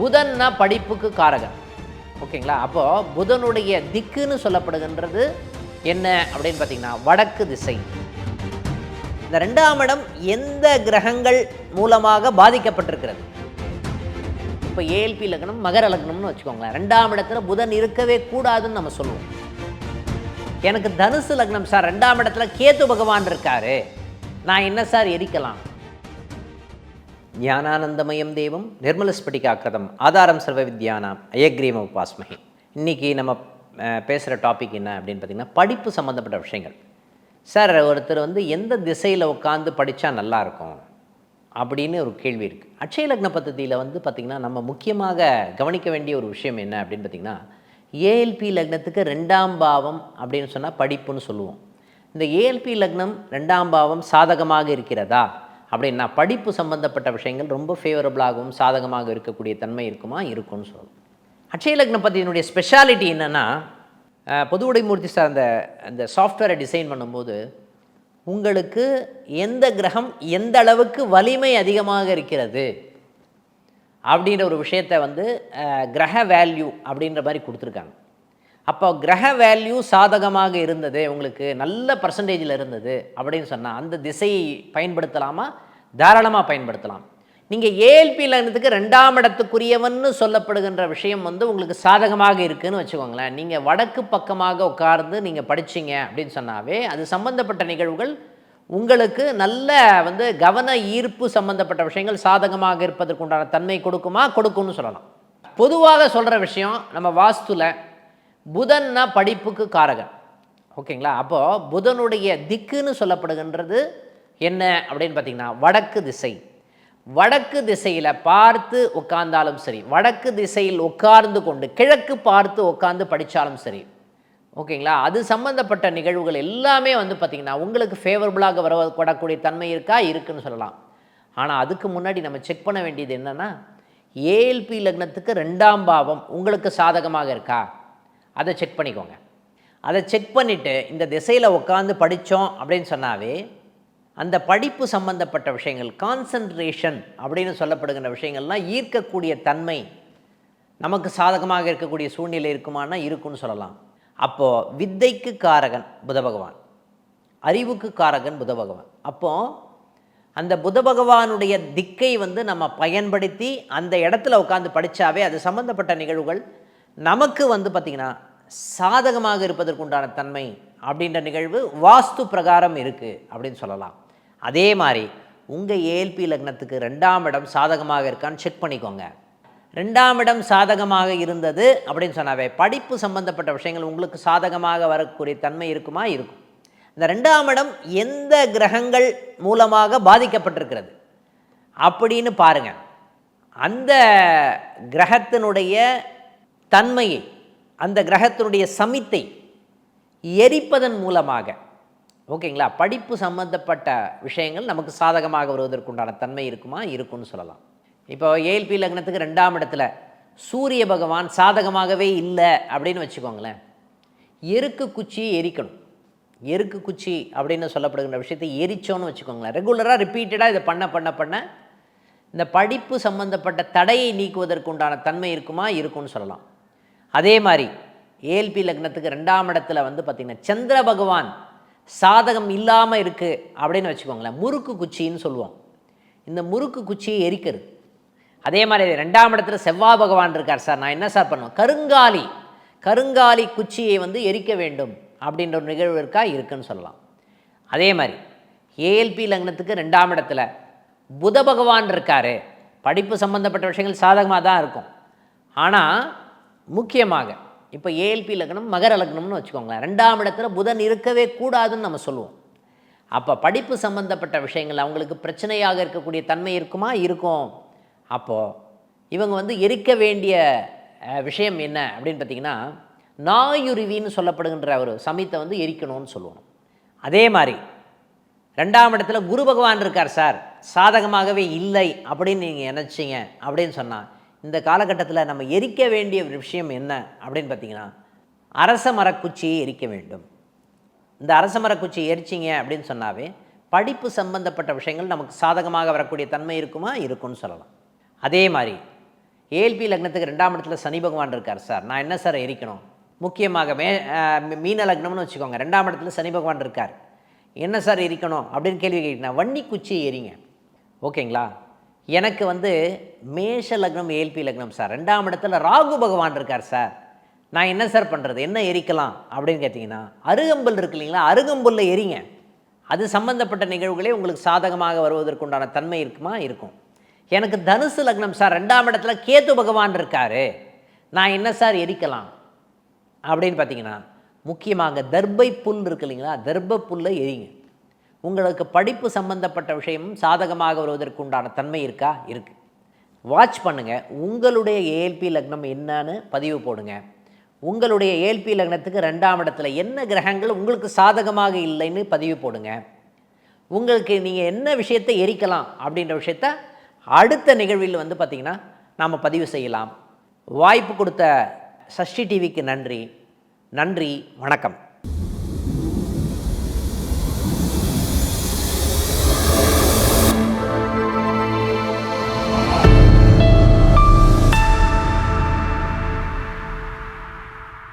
புதன்னா படிப்புக்கு காரகன். ஓகேங்களா? அப்போது புதனுடைய திக்குன்னு சொல்லப்படுகின்றது என்ன அப்படின்னு பார்த்தீங்கன்னா வடக்கு திசை. இந்த ரெண்டாம் இடம் எந்த கிரகங்கள் மூலமாக பாதிக்கப்பட்டிருக்கிறது? இப்போ ஏஎல்பி லக்னம் மகர லக்னம்னு வச்சுக்கோங்களேன். ரெண்டாம் இடத்துல புதன் இருக்கவே கூடாதுன்னு நம்ம சொல்லுவோம். எனக்கு தனுசு லக்னம் சார் ரெண்டாம் இடத்துல கேத்து பகவான் இருக்காரு. நான் என்ன சார் எரிக்கலாம்? ஞானானந்தமயம் தேவம் நிர்மலஸ்பட்டிகாக்கிரதம் ஆதாரம் சர்வ வித்யானாம் அயக்ரீம உபாஸ்மகி இன்னைக்கு நம்ம பேசுகிற டாபிக் என்ன அப்படின்னு பார்த்தீங்கன்னா படிப்பு சம்மந்தப்பட்ட விஷயங்கள். சார் ஒருத்தர் வந்து எந்த திசையில் உட்காந்து படித்தா நல்லாயிருக்கும் அப்படின்னு ஒரு கேள்வி இருக்குது அட்சய லக்ன பദ്ധதியில் வந்து பார்த்திங்கன்னா நம்ம முக்கியமாக கவனிக்க வேண்டிய ஒரு விஷயம் என்ன அப்படின்னு பார்த்திங்கன்னா ஏஎல்பி லக்னத்துக்கு ரெண்டாம் பாவம் அப்படின்னு சொன்னால் படிப்புன்னு சொல்லுவோம். இந்த ஏஎல்பி லக்னம் ரெண்டாம் பாவம் சாதகமாக இருக்கிறதா? அப்படின்னா படிப்பு சம்பந்தப்பட்ட விஷயங்கள் ரொம்ப ஃபேவரபுளாகவும் சாதகமாக இருக்கக்கூடிய தன்மை இருக்குமா? இருக்கும்னு சொல்லணும். அட்சய லக்ன ஸ்பெஷாலிட்டி என்னென்னா பொது உடைமூர்த்தி சார் அந்த அந்த சாஃப்ட்வேரை டிசைன் பண்ணும்போது உங்களுக்கு எந்த கிரகம் எந்த அளவுக்கு வலிமை அதிகமாக இருக்கிறது அப்படின்ற ஒரு விஷயத்தை வந்து கிரக வேல்யூ அப்படின்ற மாதிரி கொடுத்துருக்காங்க. அப்போ கிரக வேல்யூ சாதகமாக இருந்தது உங்களுக்கு நல்ல பர்சன்டேஜில் இருந்தது அப்படின்னு சொன்னால் அந்த திசையை பயன்படுத்தலாமா? தாராளமாக பயன்படுத்தலாம். நீங்கள் ஏஎல்பி லக்னத்துக்கு ரெண்டாம் இடத்துக்குரியவன்னு சொல்லப்படுகின்ற விஷயம் வந்து உங்களுக்கு சாதகமாக இருக்குன்னு வச்சுக்கோங்களேன். நீங்கள் வடக்கு பக்கமாக உட்கார்ந்து நீங்கள் படிச்சீங்க அப்படின்னு சொன்னாவே அது சம்பந்தப்பட்ட நிகழ்வுகள் உங்களுக்கு நல்ல வந்து கவன ஈர்ப்பு சம்பந்தப்பட்ட விஷயங்கள் சாதகமாக இருப்பதற்குண்டான தன்மை கொடுக்குமா? கொடுக்கும்னு சொல்லலாம். பொதுவாக சொல்கிற விஷயம் நம்ம வாஸ்துவில் புதன்னா படிப்புக்கு காரகன். ஓகேங்களா? அப்போது புதனுடைய திக்குன்னு சொல்லப்படுகின்றது என்ன அப்படின்னு பார்த்தீங்கன்னா வடக்கு திசை. வடக்கு திசையில் பார்த்து உட்கார்ந்தாலும் சரி வடக்கு திசையில் உட்கார்ந்து கொண்டு கிழக்கு பார்த்து உட்கார்ந்து படித்தாலும் சரி ஓகேங்களா? அது சம்பந்தப்பட்ட நிகழ்வுகள் எல்லாமே வந்து பார்த்திங்கன்னா உங்களுக்கு ஃபேவரபுளாக வர தன்மை இருக்கா? இருக்குன்னு சொல்லலாம். ஆனால் அதுக்கு முன்னாடி நம்ம செக் பண்ண வேண்டியது என்னென்னா ஏஎல்பி லக்னத்துக்கு ரெண்டாம் பாவம் உங்களுக்கு சாதகமாக இருக்கா? அதை செக் பண்ணிக்கோங்க. அதை செக் பண்ணிவிட்டு இந்த திசையில் உட்காந்து படித்தோம் அப்படின்னு சொன்னாவே அந்த படிப்பு சம்பந்தப்பட்ட விஷயங்கள் கான்சன்ட்ரேஷன் அப்படின்னு சொல்லப்படுகின்ற விஷயங்கள்லாம் ஈர்க்கக்கூடிய தன்மை நமக்கு சாதகமாக இருக்கக்கூடிய சூழ்நிலை இருக்குமானா இருக்குன்னு சொல்லலாம். அப்போது வித்தைக்கு காரகன் புத பகவான். அறிவுக்கு காரகன் புத பகவான். அப்போது அந்த புத பகவானுடைய திக்கை வந்து நம்ம பயன்படுத்தி அந்த இடத்துல உட்காந்து படித்தாவே அது சம்மந்தப்பட்ட நிகழ்வுகள் நமக்கு வந்து பார்த்திங்கன்னா சாதகமாக இருப்பதற்குண்டான தன்மை அப்படின்ற நிகழ்வு வாஸ்து பிரகாரம் இருக்குது அப்படின்னு சொல்லலாம். அதே மாதிரி உங்கள் ஏஎல்பி லக்னத்துக்கு ரெண்டாம் இடம் சாதகமாக இருக்கான்னு செக் பண்ணிக்கோங்க. ரெண்டாம் இடம் சாதகமாக இருந்தது அப்படின்னு சொன்னாவே படிப்பு சம்பந்தப்பட்ட விஷயங்கள் உங்களுக்கு சாதகமாக வரக்கூடிய தன்மை இருக்குமா? இருக்கும். இந்த ரெண்டாம் இடம் எந்த கிரகங்கள் மூலமாக பாதிக்கப்பட்டிருக்கிறது? அப்படின்னு பாருங்கள் அந்த கிரகத்தினுடைய தன்மையை அந்த கிரகத்தினுடைய சமித்தை எரிப்பதன் மூலமாக. ஓகேங்களா? படிப்பு சம்பந்தப்பட்ட விஷயங்கள் நமக்கு சாதகமாக வருவதற்குண்டான தன்மை இருக்குமா? இருக்கும்னு சொல்லலாம். இப்போ ஏஎல்பி லக்னத்துக்கு ரெண்டாம் இடத்துல சூரிய பகவான் சாதகமாகவே இல்லை அப்படின்னு வச்சுக்கோங்களேன். எருக்கு குச்சியை எரிக்கணும். எருக்கு குச்சி அப்படின்னு சொல்லப்படுகின்ற விஷயத்தை எரிச்சோன்னு வச்சுக்கோங்களேன். ரெகுலராக ரிப்பீட்டடாக இதை பண்ண பண்ண பண்ண இந்த படிப்பு சம்பந்தப்பட்ட தடையை நீக்குவதற்குண்டான தன்மை இருக்குமா? இருக்கும்னு சொல்லலாம். அதே மாதிரி ஏல்பி லக்னத்துக்கு ரெண்டாம் இடத்துல வந்து பார்த்திங்கன்னா சந்திர பகவான் சாதகம் இல்லாமல் இருக்குது அப்படின்னு வச்சுக்கோங்களேன். முறுக்கு குச்சின்னு சொல்லுவோம் இந்த முறுக்கு குச்சியை எரிக்கிறது. அதே மாதிரி ரெண்டாம் இடத்துல செவ்வாய் பகவான் இருக்கார் சார். நான் என்ன சார் பண்ணுவேன்? கருங்காலி கருங்காலி குச்சியை வந்து எரிக்க வேண்டும் அப்படின்ற ஒரு நிகழ்வு இருக்கா? இருக்குன்னு சொல்லலாம். அதே மாதிரி ஏஎல்பி லக்னத்துக்கு ரெண்டாம் இடத்துல புத பகவான் இருக்காரு. படிப்பு சம்பந்தப்பட்ட விஷயங்கள் சாதகமாக தான் இருக்கும். ஆனால் முக்கியமாக இப்போ ஏஎல்பி லக்னம் மகர லக்னம்னு வச்சுக்கோங்களேன். ரெண்டாம் இடத்துல புதன் இருக்கவே கூடாதுன்னு நம்ம சொல்லுவோம். அப்போ படிப்பு சம்பந்தப்பட்ட விஷயங்கள் அவங்களுக்கு பிரச்சனையாக இருக்கக்கூடிய தன்மை இருக்குமா? இருக்கும். அப்போது இவங்க வந்து எரிக்க வேண்டிய விஷயம் என்ன அப்படின்னு பார்த்தீங்கன்னா நாயுருவின்னு சொல்லப்படுகின்ற ஒரு சமயத்தை வந்து எரிக்கணும்னு சொல்லுவோம். அதே மாதிரி ரெண்டாம் இடத்துல குரு பகவான் இருக்கார் சார். சாதகமாகவே இல்லை அப்படின்னு நீங்கள் நினச்சிங்க அப்படின்னு சொன்னால் இந்த காலகட்டத்தில் நம்ம எரிக்க வேண்டிய ஒரு விஷயம் என்ன அப்படின்னு பார்த்தீங்கன்னா அரச மரக்குச்சியை எரிக்க வேண்டும். இந்த அரச மரக்குச்சி எரிச்சிங்க அப்படின்னு சொன்னாவே படிப்பு சம்பந்தப்பட்ட விஷயங்கள் நமக்கு சாதகமாக வரக்கூடிய தன்மை இருக்குமா? இருக்கும்னு சொல்லலாம். அதே மாதிரி ஏஎல்பி லக்னத்துக்கு ரெண்டாம் இடத்துல சனி பகவான் இருக்கார் சார். நான் என்ன சார் எரிக்கணும்? முக்கியமாக மே மீன லக்னம்னு வச்சுக்கோங்க. ரெண்டாம் இடத்துல சனி பகவான் இருக்கார். என்ன சார் எரிக்கணும் அப்படின்னு கேள்வி கேட்டீங்கன்னா வன்னி குச்சியை எரிங்க. ஓகேங்களா? எனக்கு வந்து மேஷ லக்னம் ஏல்பி லக்னம் சார். ரெண்டாம் இடத்துல ராகு பகவான் இருக்கார் சார். நான் என்ன சார் பண்ணுறது என்ன எரிக்கலாம்? அப்படின்னு கேட்டிங்கன்னா அருகம்புல் இருக்கு இல்லைங்களா? அருகம்புல்ல எரிங்க. அது சம்பந்தப்பட்ட நிகழ்வுகளே உங்களுக்கு சாதகமாக வருவதற்குண்டான தன்மை இருக்குமா? இருக்கும். எனக்கு தனுசு லக்னம் சார். ரெண்டாம் இடத்துல கேது பகவான் இருக்காரு. நான் என்ன சார் எரிக்கலாம்? அப்படின்னு பார்த்தீங்கன்னா முக்கியமாக தர்பை புல் இருக்கு இல்லைங்களா? தர்ப புல்லை எரிங்க. உங்களுக்கு படிப்பு சம்பந்தப்பட்ட விஷயமும் சாதகமாக வருவதற்கு உண்டான தன்மை இருக்கா? இருக்குது வாட்ச் பண்ணுங்கள் உங்களுடைய ஏஎல்பி லக்னம் என்னன்னு பதிவு போடுங்க. உங்களுடைய ஏஎல்பி லக்னத்துக்கு ரெண்டாம் இடத்துல என்ன கிரகங்கள் உங்களுக்கு சாதகமாக இல்லைன்னு பதிவு போடுங்க. உங்களுக்கு நீங்கள் என்ன விஷயத்தை எரிக்கலாம் அப்படின்ற விஷயத்த அடுத்த நிகழ்வில் வந்து பார்த்திங்கன்னா நாம் பதிவு செய்யலாம். வாய்ப்பு கொடுத்த சஷ்டி டிவிக்கு நன்றி. நன்றி. வணக்கம்.